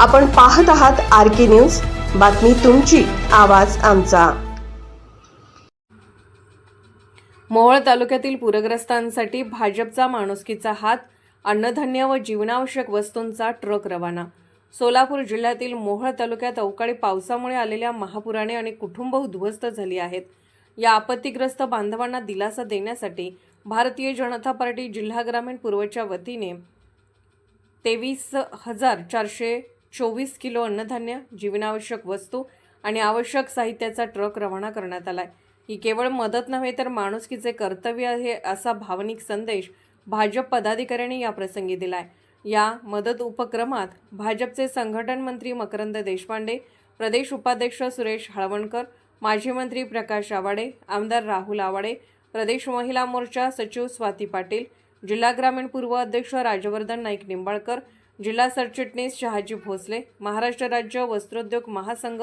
आपण पाहत आहात आर के न्यूज. बातमी तुमची आवाज आमचा. मोहोळ तालुक्यातील पूरग्रस्तांसाठी भाजपचा माणुसकीचा हात अन्नधान्य व जीवनावश्यक वस्तूंचा ट्रक रवाना. सोलापूर जिल्ह्यातील मोहोळ तालुक्यात अवकाळी पावसामुळे आलेल्या महापुराने अनेक कुटुंब उद्ध्वस्त झाली आहेत. या आपत्तीग्रस्त बांधवांना दिलासा देण्यासाठी भारतीय जनता पार्टी जिल्हा ग्रामीण पूर्वच्या वतीने तेवीस हजार चारशे चोवीस किलो अन्नधान्य जीवनावश्यक वस्तू आणि आवश्यक साहित्याचा ट्रक रवाना करण्यात आला आहे ही केवळ मदत नव्हे तर माणुसकीचे कर्तव्य आहे असा भावनिक संदेश भाजप पदाधिकाऱ्यांनी या प्रसंगी आहे या मदत उपक्रमात भाजपचे संघटन मंत्री मकरंद देशपांडे प्रदेश उपाध्यक्ष सुरेश हळवणकर माजी मंत्री प्रकाश आवाडे आमदार राहुल आवाडे प्रदेश महिला मोर्चा सचिव स्वाती पाटील जिल्हा ग्रामीण पूर्व अध्यक्ष राजवर्धन नाईक निंबाळकर जिल्हा सरचिटणीस शहाजी भोसले महाराष्ट्र राज्य वस्त्रोद्योग महासंघ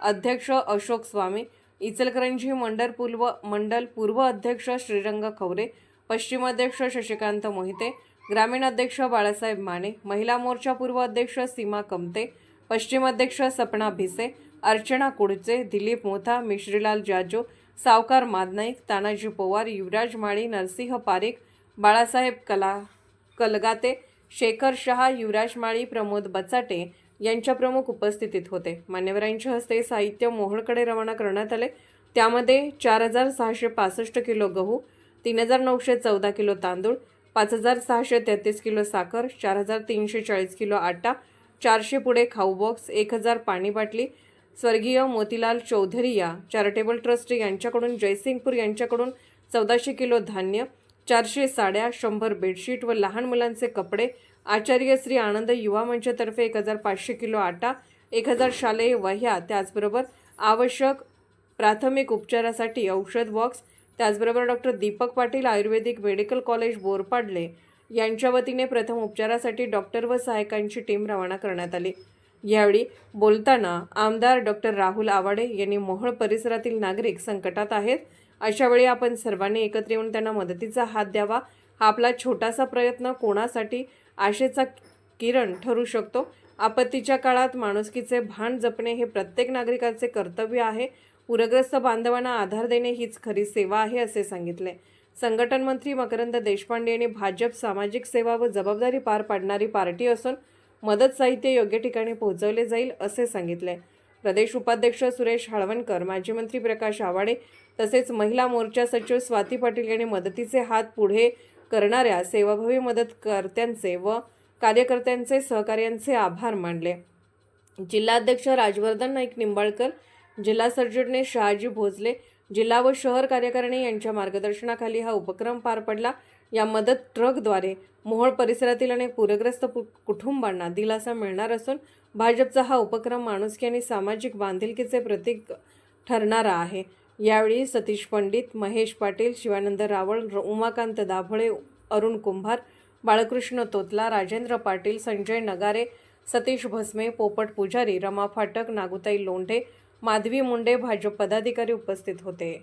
अध्यक्ष अशोक स्वामी इचलकरंजी मंडल पूर्व मंडल पूर्व अध्यक्ष श्रीरंग खवरे पश्चिमाध्यक्ष शशिकांत मोहिते ग्रामीण अध्यक्ष बाळासाहेब माने महिला मोर्चा पूर्व अध्यक्ष सीमा कमते पश्चिम अध्यक्ष सपना भिसे अर्चना कुडचे दिलीप मोथा मिश्रीलाल जाजो सावकार मादनाईक तानाजी पवार युवराज माळी नरसिंह पारेख बाळासाहेब कला कलगाते शेखर शहा युवराज माळी प्रमोद बचाटे यांच्या प्रमुख उपस्थितीत होते. मान्यवरांच्या हस्ते साहित्य मोहोळकडे रवाना करण्यात आले. त्यामध्ये चार हजार सहाशे पासष्ट किलो गहू तीन हजार नऊशे चौदा किलो तांदूळ पाच हजार सहाशे तेहतीस किलो साखर चार हजार तीनशे चाळीस किलो आटा चारशे पुढे खाऊ बॉक्स एक हजार पाणी बाटली स्वर्गीय मोतीलाल चौधरीया चॅरिटेबल ट्रस्ट यांच्याकडून जयसिंगपूर यांच्याकडून चौदाशे किलो धान्य चारशे साड्या शंभर बेडशीट व लहान मुलांचे कपडे. आचार्य श्री आनंद युवा मंचातर्फे एक हजार पाचशे किलो आटा एक हजार शालेय वह्या त्याचबरोबर आवश्यक प्राथमिक उपचारासाठी औषध बॉक्स त्याचबरोबर doctor Deepak Patil Ayurvedic medical college Borpadle यांच्या वतीने प्रथम उपचारासाठी डॉक्टर व सहायकांची टीम रवाना करण्यात आली. यावेळी बोलताना आमदार डॉक्टर राहुल आवाडे यांनी मोहोळ परिसरातील नागरिक संकटात आहेत. अशा वेळी आपण सर्वांनी एकत्र येऊन त्यांना मदतीचा हात द्यावा. हा आपला छोटासा प्रयत्न कोणासाठी आशेचा किरण ठरू शकतो? आपत्तीच्या काळात माणुसकीचे भान जपणे हे प्रत्येक नागरिकाचे कर्तव्य आहे. पूरग्रस्त बांधवांना आधार देणे हीच खरी सेवा आहे असे सांगितले. संघटन मंत्री मकरंद देशपांडे यांनी भाजप सामाजिक सेवा व जबाबदारी पार पाडणारी पार्टी असून मदत साहित्य योग्य ठिकाणी पोहोचवले जाईल असे सांगितले. प्रदेश उपाध्यक्ष सुरेश हळवणकर माजी मंत्री प्रकाश आवाडे तसेच महिला मोर्चा सचिव स्वाती पाटील यांनी मदतीचे हात पुढे करणाऱ्या सेवाभावी मदतकर्त्यांचे व कार्यकर्त्यांचे सहकार्यांचे आभार मानले. जिल्हाध्यक्ष राजवर्धन नाईक निंबाळकर जिल्हा सरचिटणीस शहाजी भोसले जिल्हा व शहर कार्यकारिणी यांच्या मार्गदर्शनाखाली हा उपक्रम पार पडला. या मदत ट्रकद्वारे मोहोळ परिसरातील अनेक पूरग्रस्त कुटुंबांना दिलासा मिळणार असून भाजपचा हा उपक्रम माणुसकी आणि सामाजिक बांधिलकीचे प्रतीक ठरणारा आहे. यावेळी सतीश पंडित महेश पाटील शिवानंद रावळ र- उमाकांत दाभळे अरुण कुंभार बाळकृष्ण तोतला राजेंद्र पाटील संजय नगारे सतीश भस्मे पोपट पुजारी रमा फाटक नागुताई लोंढे माधवी मुंडे भाजप पदाधिकारी उपस्थित होते.